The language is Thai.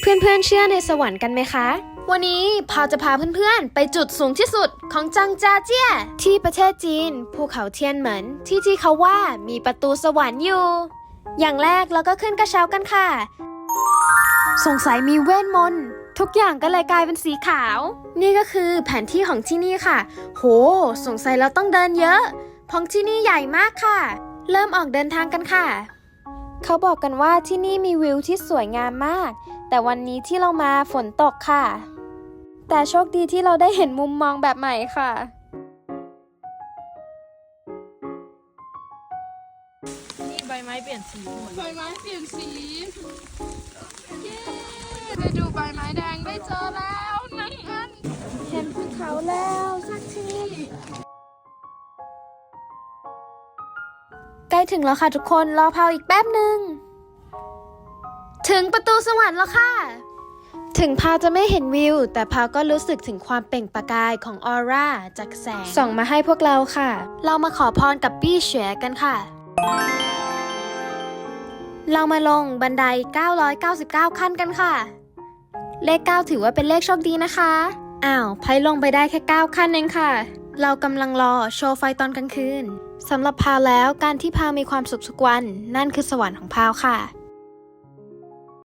เพื่อนๆเชื่อในสวรรค์กันไหมคะ วันนี้พาวจะพาเพื่อนๆ ไปจุดสูงที่สุดของจังจาเจี้ยที่ประเทศจีน ภูเขาเทียนเหมินที่ที่เขาว่ามีประตูสวรรค์อยู่ อย่างแรกเราก็ขึ้นกระเช้ากันค่ะ สงสัยมีเวทมนต์ทุกอย่างก็เลยกลายเป็นสีขาว นี่ก็คือแผนที่ของที่นี่ค่ะ โห สงสัยเราต้องเดินเยอะเพราะที่นี่ใหญ่มากค่ะ เริ่มออกเดินทางกันค่ะ เขาบอกกันว่าที่นี่มีวิวที่สวยงามมาก แต่วันนี้ที่เรามาฝนตกค่ะ แต่โชคดีที่เราได้เห็นมุมมองแบบใหม่ค่ะ นี่ใบไม้เปลี่ยนสีหมดใบไม้เปลี่ยนสีเย้ได้ดูใบไม้แดงได้เจอแล้วนั่งอันเห็นภูเขาแล้วสักทีใกล้ถึงแล้วค่ะทุกคนรอพาวอีกแป๊บหนึ่ง ถึงประตูสวรรค์แล้วค่ะ ถึงพาวจะไม่เห็นวิว แต่พาวก็รู้สึกถึงความเปล่งประกายของออร่าจากแสง ส่องมาให้พวกเราค่ะ เรามาขอพรกับปี้เฉวกันค่ะ เรามาลงบันได 999 ขั้นกันค่ะ เลข 9 ถือว่าเป็นเลขโชคดีนะคะ อ้าวไพ่ลงไปได้แค่ 9 ขั้นเองค่ะ เรากำลังรอโชว์ไฟตอนกลางคืนสำหรับพาวแล้วการที่พาวมีความสุขทุกวัน นั่นคือสวรรค์ของพาวค่ะ